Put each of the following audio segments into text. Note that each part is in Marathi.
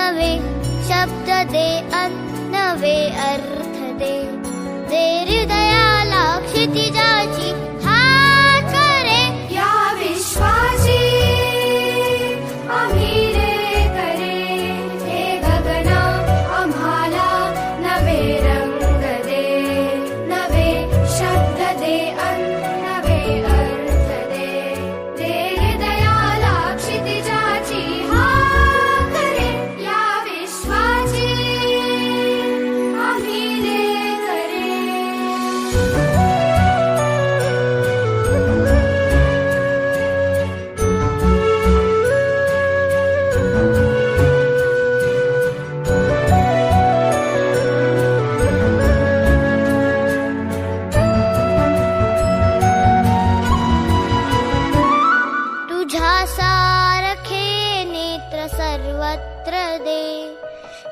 अन्नवे शब्ददे अन्नवे अर्थदे देरे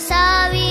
sabía.